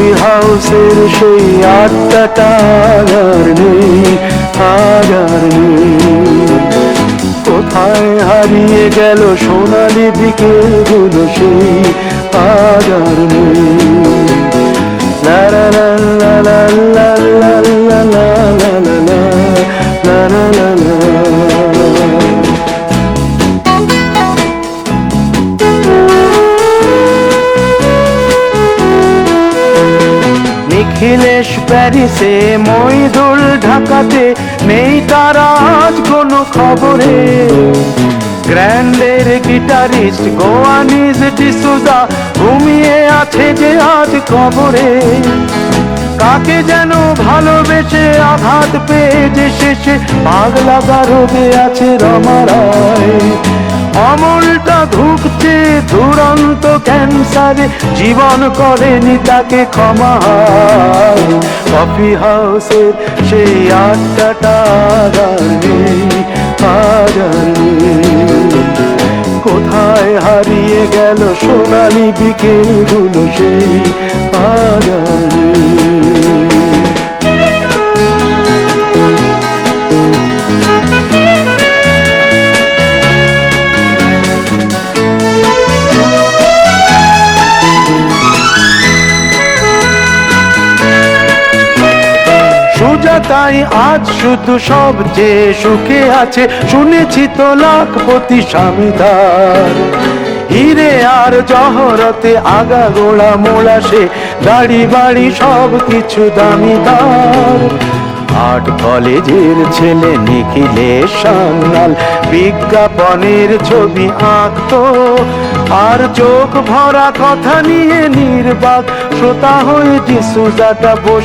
Coffee হাউসের সেই আড্ডাটা আর নেই আর নেই। কোথায় হারিয়ে গেল সোনালি দিকে গুলো সেই আর নিখিলেশ প্যারিসে, মইদুল ঢাকাতে, নেই তারা আজ কোনো খবরে। গ্র্যান্ডের গিটারিস্ট গোয়ানিজ ডিসুজা ঘুমিয়ে আছে যে আজ কবরে। কাকে যেন ভালোবেসে আঘাত পেয়ে যে শেষে পাগলা গারদে আছে রমারায় অমলটা ধুকছে দুরন্ত ক্যান্সারে। জীবন করেনি তাকে ক্ষমা। কফি হাউসের সেই আটটা কোথায় হারিয়ে গেল সোনালি বিকেলগুলো সেই আগার সুজাতাই আজ শুধু সব যে সুখে আছে, শুনেছি তো লাখপতি স্বামীদার। হিরে আর জহরতে আগা গোড়া মোড়া সে গাড়ি বাড়ি সব কিছু দামিদার। আর্ট কলেজের ছেলে নিখিলে সান্যাল, বিজ্ঞাপনের ছবি আঁকতো। আর চোখ ভরা কথা নিয়ে নির্বাক, শ্রোতা হয়ে যে সুজাটা বসে